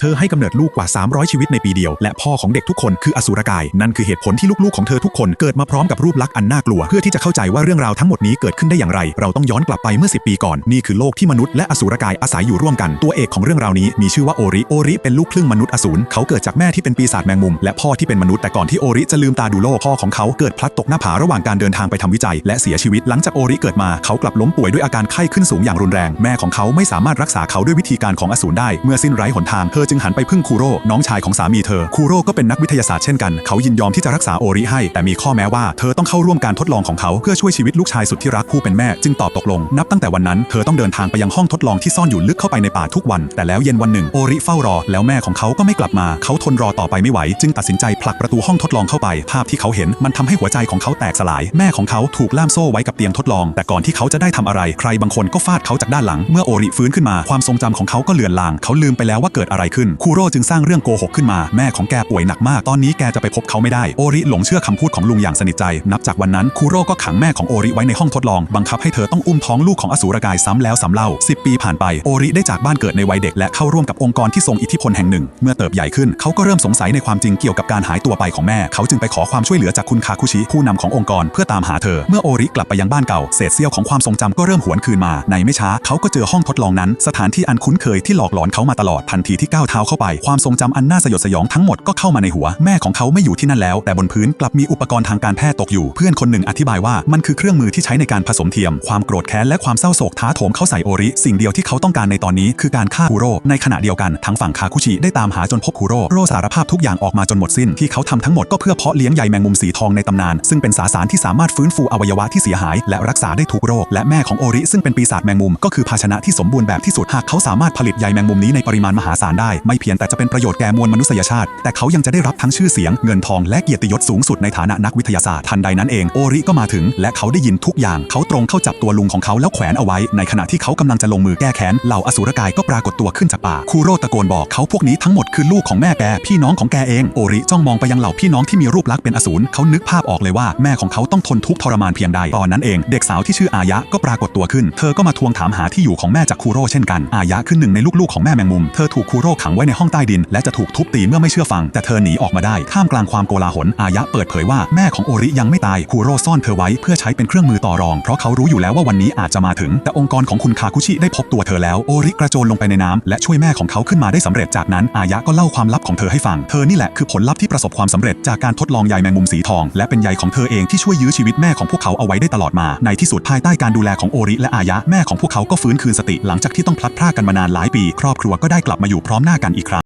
เธอให้กำเนิดลูกกว่า 300 ชีวิตในปีเดียว และพ่อของเด็กทุกคนคืออสูรกาย นั่นคือเหตุผลที่ลูกๆของเธอทุกคนเกิดมาพร้อมกับรูปลักษณ์อันน่ากลัว เพื่อที่จะเข้าใจว่าเรื่องราวทั้งหมดนี้เกิดขึ้นได้อย่างไร เราต้องย้อนกลับไปเมื่อ 10 ปีก่อน นี่คือโลกที่มนุษย์และอสูรกายอาศัยอยู่ร่วมกัน ตัวเอกของเรื่องราวนี้มีชื่อว่าโอริ โอริเป็นลูกครึ่งมนุษย์อสูร เขาเกิดจากแม่ที่เป็นปีศาจแมงมุม และพ่อที่เป็นมนุษย์ แต่ก่อนที่โอริจะลืมตาดูโลก พ่อของเขาเกิดพลัดตกหน้าผาระหว่างการเดินทางไปทำวิจัย และเสียชีวิต หลังจากโอริเกิดมา เขากลับล้มป่วยด้วยอาการไข้ขึ้นสูงอย่างรุนแรง แม่ของเขาไม่สามารถรักษาเขาด้วยวิธีการของอสูรได้ เมื่อสิ้นไร้หนทางเธอจึงหันไปพึ่งคูโร่น้องชายของสามีเธอ คูโร่ก็เป็นนักวิทยาศาสตร์เช่นกัน เขายินยอมที่จะรักษาโอริให้ แต่มีข้อแม้ว่าเธอต้องเข้าร่วมการทดลองของเขาเพื่อช่วยชีวิตลูกชายสุดที่รักผู้เป็นแม่จึงตอบตกลง นับตั้งแต่วันนั้นเธอต้องเดินทางไปยังห้องทดลองที่ซ่อนอยู่ลึกเข้าไปในป่าทุกวัน แต่แล้วเย็นวันหนึ่งโอริเฝ้ารอ แล้วแม่ของเขาก็ไม่กลับมา เขาทนรอต่อไปไม่ไหว จึงตัดสินใจผลักประตูห้องทดลองเข้าไป ภาพที่เขาเห็นมันทำให้หัวใจของเขาแตกสลาย แม่ของเขาถูกล่ามโซ่ไว้กับเตียงทดลอง แต่ก่อนที่เขาจะได้ทำอะไร ใครบางคนก็ฟาดเขาจากด้านหลัง เมื่อโอริฟื้นขึ้นมาความทรงจำของเขาก็เลือนลาง เขาลืมไปแล้วว่าเกิดอะไรขึ้น คูโร่จึงสร้างเรื่องโกหกขึ้นมา แม่ของแกป่วยหนักมาก ตอนนี้แกจะไปพบเขาไม่ได้ โอริหลงเชื่อคำพูดของลุงอย่างสนิทใจ นับจากวันนั้นคูโร่ก็ขังแม่ของโอริไว้ในห้องทดลอง บังคับให้เธอต้องอุ้มท้องลูกของอสูรกายซ้ำแล้วซ้ำเล่า10 ปีผ่านไป โอริได้จากบ้านเกิดในวัยเด็กและเข้าร่วมกับองค์กรที่ทรงอิทธิพลแห่งหนึ่ง เมื่อเติบใหญ่ขึ้น เขาก็เริ่มสงสัยในความจริงเกี่ยวกับการหายตัวไปของแม่ เขาจึงไปขอความช่วยเหลือจากคุณคาคุชิผู้นำขององค์กร เพื่อตามหาเธอ เมื่อโอริกลับไปยังบ้านเก่า เศษเสี้ยวของความทรงจำก็เริ่มหวนคืนมา ในไม่ช้าเขาก็เจอห้องทดลองนั้น สถานที่อันคุ้นเคยที่หลอกหลอนเขามาตลอด ทันทีที่ก้าวเท้าเข้าไป ความทรงจำอันน่าสยดสยองทั้งหมดก็เข้ามาในหัว แม่ของเขาไม่อยู่ที่นั่นแล้ว แต่บนพื้นกลับมีอุปกรณ์ทางการแพทย์ตกอยู่ เพื่อนคนหนึ่งอธิบายว่ามันคือเครื่องมือที่ใช้ในการผสมเทียม ความโกรธแค้นและความเศร้าโศกท้าโถมเข้าใส่โอริ สิ่งเดียวที่เขาต้องการในตอนนี้คือการฆ่าคูโร่ในขณะเดียวกันทั้งฝั่งคาคุชิได้ตามหาจนพบคูโร่โรสารภาพทุกอย่างออกมาจนหมดสิ้นที่เขาทำทั้งหมดก็เพื่อเพาะเลี้ยงใยแมงมุมสีทองในตำนาน ซึ่งเป็นสาสารที่สามารถฟื้นฟูอวัยวะที่เสียหาย และรักษาได้ทุกโรคและแม่ของโอริซึ่งเป็นปีศาจแมงมุมก็คือภาชนะที่สมบูรณ์แบบที่สุดหากเขาสามารถผลิตใยแมงมุมนี้ในปริมาณมหาศาลได้ไม่เพียงแต่จะเป็นประโยชน์แก่มวลมนุษยชาติ แต่เขายังจะได้รับทั้งชื่อเสียง เงินทองและเกียรติยศสูงสุดในฐานะนักวิทยาศาสตร์ทันใดนั้นเองโอริก็มาถึง และเขาได้ยินทุกอย่างเขาตรงเข้าจับตัวลุงของเขาแล้วแขวนเอาไว้ ในขณะที่เขากำลังจะลงมือแก้แค้นเหล่าอสูรกายก็ปรากฏตัวขึ้นจากป่าคูโรตะโกนบอกเขาพวกนี้ทั้งหมดคือลูกของแม่แกพี่น้องของแกเองโอริจ้องมองไปยังเหล่าพี่น้องที่มีรูปลักษณ์เป็นอสูรเขานึกภาพออกเลยว่าแม่ของเขาต้องทนทุกข์ทรมานเพียงใดตอนนั้นเอง เด็กสาวที่ชื่ออายะก็ปรากฏตัวขึ้น เธอก็มาทวงถามหาที่อยู่ของแม่จากคูโร่เช่นกันอายะคือหนึ่งในลูกๆของแม่แมงมุมเธอถูกคูโร่ขังไว้ในห้องใต้ดิน และจะถูกทุบตีเมื่อไม่เชื่อฟัง แต่เธอหนีออกมาได้ท่ามกลางความโกลาหลอายะเปิดเผยว่าแม่ของโอริยังไม่ตายคูโรซ่อนเธอไว้เพื่อใช้เป็นเครื่องมือต่อรอง เพราะเขารู้อยู่แล้วว่าวันนี้อาจจะมาถึง แต่องค์กรของคุณคาคุชิได้พบตัวเธอแล้วโอริกระโจนลงไปในน้ำและช่วยแม่ของเขาขึ้นมาได้สำเร็จจากนั้น อายะก็เล่าความลับของเธอให้ฟังเธอนี่แหละคือผลลัพธ์ที่ประสบความสำเร็จจากการทดลองใยแมงมุมสีทอง และเป็นใยของเธอเองที่ช่วยยื้อชีวิตแม่ของพวกเขาเอาไว้ได้ตลอดมาในที่สุดภายใต้การดูแลของโอริและอายะแม่ของพวกเขาก็ฟื้นคืนสติหลังจากที่ต้องพลัดพรากกันมานานหลายปี ครอบครัวก็ได้กลับมาอยู่พร้อมหน้ากันอีกครั้ง